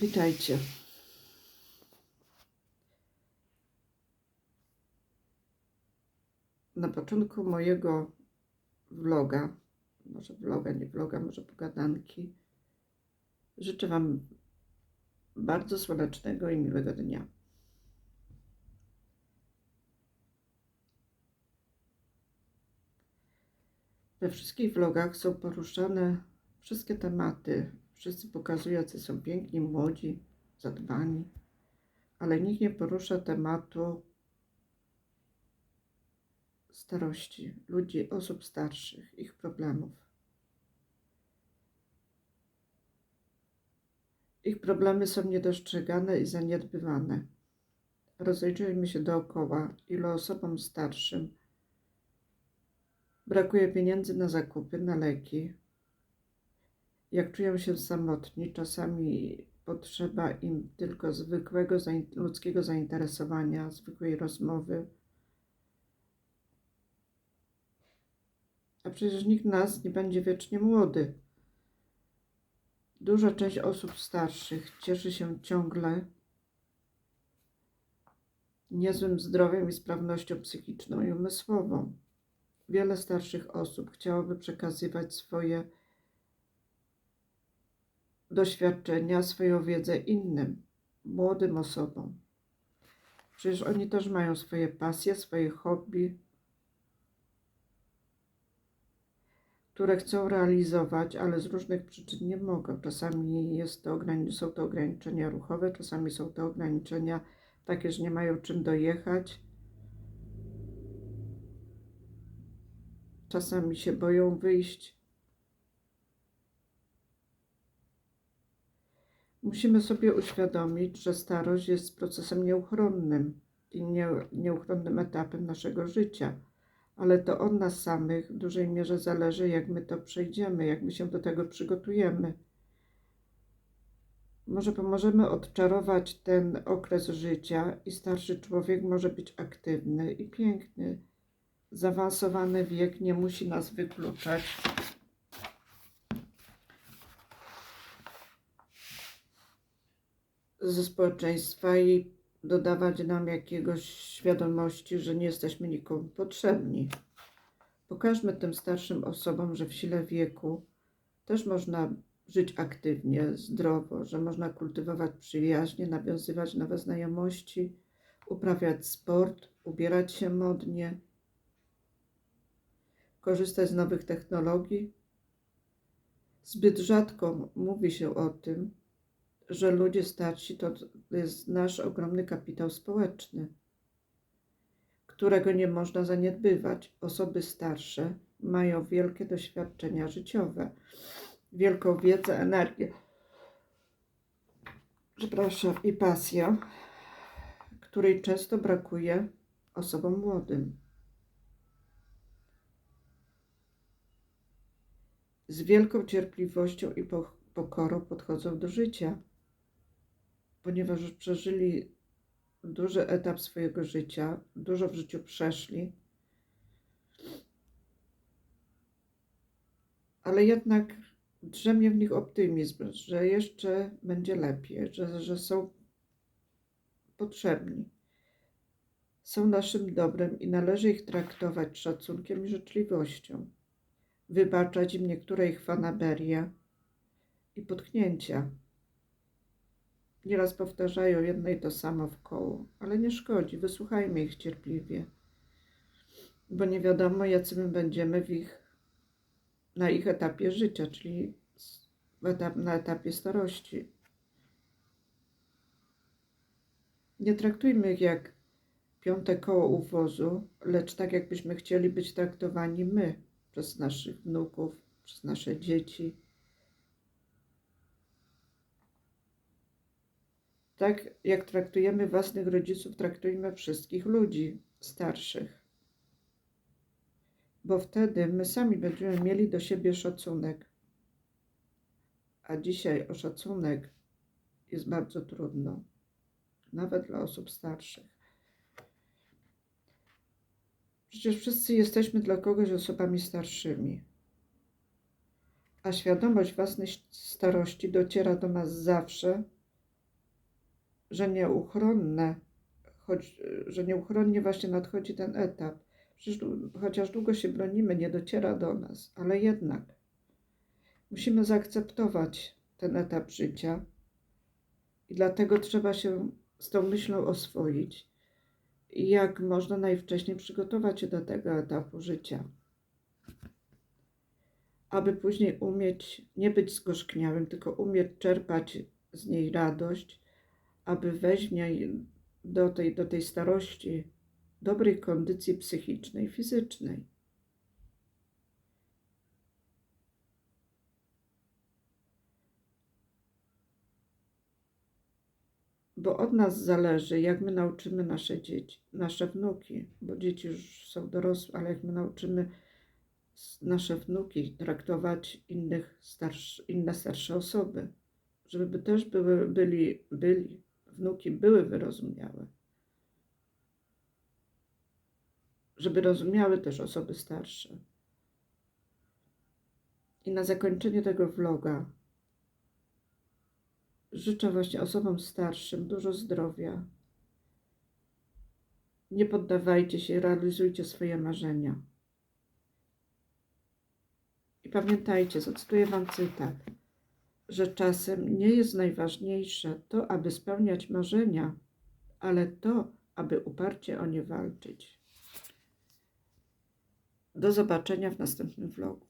Witajcie. Na początku mojego vloga, może vloga, nie vloga, może pogadanki, życzę Wam bardzo słonecznego i miłego dnia. We wszystkich vlogach są poruszane wszystkie tematy. Wszyscy pokazują, jacy są piękni, młodzi, zadbani, ale nikt nie porusza tematu starości, ludzi, osób starszych, ich problemów. Ich problemy są niedostrzegane i zaniedbywane. Rozejrzyjmy się dookoła, ilu osobom starszym brakuje pieniędzy na zakupy, na leki, jak czują się samotni, czasami potrzeba im tylko zwykłego ludzkiego zainteresowania, zwykłej rozmowy. A przecież nikt nas nie będzie wiecznie młody. Duża część osób starszych cieszy się ciągle niezłym zdrowiem i sprawnością psychiczną i umysłową. Wiele starszych osób chciałoby przekazywać swoje doświadczenia, swoją wiedzę innym, młodym osobom. Przecież oni też mają swoje pasje, swoje hobby, które chcą realizować, ale z różnych przyczyn nie mogą. Czasami jest to, są to ograniczenia ruchowe, czasami są to ograniczenia takie, że nie mają czym dojechać. Czasami się boją wyjść. Musimy sobie uświadomić, że starość jest procesem nieuchronnym i nie, nieuchronnym etapem naszego życia, ale to od nas samych w dużej mierze zależy, jak my to przejdziemy, jak my się do tego przygotujemy. Może pomożemy odczarować ten okres życia i starszy człowiek może być aktywny i piękny. Zaawansowany wiek nie musi nas wykluczać. Ze społeczeństwa i dodawać nam jakiegoś świadomości, że nie jesteśmy nikomu potrzebni. Pokażmy tym starszym osobom, że w sile wieku też można żyć aktywnie, zdrowo, że można kultywować przyjaźnie, nawiązywać nowe znajomości, uprawiać sport, ubierać się modnie, korzystać z nowych technologii. Zbyt rzadko mówi się o tym, że ludzie starsi to jest nasz ogromny kapitał społeczny, którego nie można zaniedbywać. Osoby starsze mają wielkie doświadczenia życiowe, wielką wiedzę, energię, przepraszam, i pasję, której często brakuje osobom młodym. Z wielką cierpliwością i po- pokorą podchodzą do życia ponieważ już przeżyli duży etap swojego życia, dużo w życiu przeszli, ale jednak drzemie w nich optymizm, że jeszcze będzie lepiej, że, że są potrzebni. Są naszym dobrem i należy ich traktować szacunkiem i życzliwością. Wybaczać im niektóre ich fanaberie i potknięcia. Nieraz powtarzają jedno i to samo w koło, ale nie szkodzi, wysłuchajmy ich cierpliwie, bo nie wiadomo, jacy my będziemy w ich, na ich etapie życia, czyli etap, na etapie starości. Nie traktujmy ich jak piąte koło u wozu, lecz tak, jakbyśmy chcieli być traktowani my przez naszych wnuków, przez nasze dzieci Tak jak traktujemy własnych rodziców, traktujmy wszystkich ludzi starszych. Bo wtedy my sami będziemy mieli do siebie szacunek. A dzisiaj o szacunek jest bardzo trudno, nawet dla osób starszych. Przecież wszyscy jesteśmy dla kogoś osobami starszymi. A świadomość własnej starości dociera do nas zawsze, że nieuchronne, choć, że nieuchronnie właśnie nadchodzi ten etap. Przecież, chociaż długo się bronimy, nie dociera do nas, ale jednak musimy zaakceptować ten etap życia i dlatego trzeba się z tą myślą oswoić i jak można najwcześniej przygotować się do tego etapu życia, aby później umieć nie być zgorzkniałym, tylko umieć czerpać z niej radość, aby wejść w niej do tej, do tej starości dobrej kondycji psychicznej, fizycznej. Bo od nas zależy, jak my nauczymy nasze dzieci, nasze wnuki, bo dzieci już są dorosłe, ale jak my nauczymy nasze wnuki traktować innych starsz, inne starsze osoby, żeby też były, byli, byli, wnuki były wyrozumiałe. Żeby rozumiały też osoby starsze. I na zakończenie tego vloga życzę właśnie osobom starszym dużo zdrowia. Nie poddawajcie się, realizujcie swoje marzenia. I pamiętajcie, zacytuję Wam cytat, że czasem nie jest najważniejsze to, aby spełniać marzenia, ale to, aby uparcie o nie walczyć. Do zobaczenia w następnym vlogu.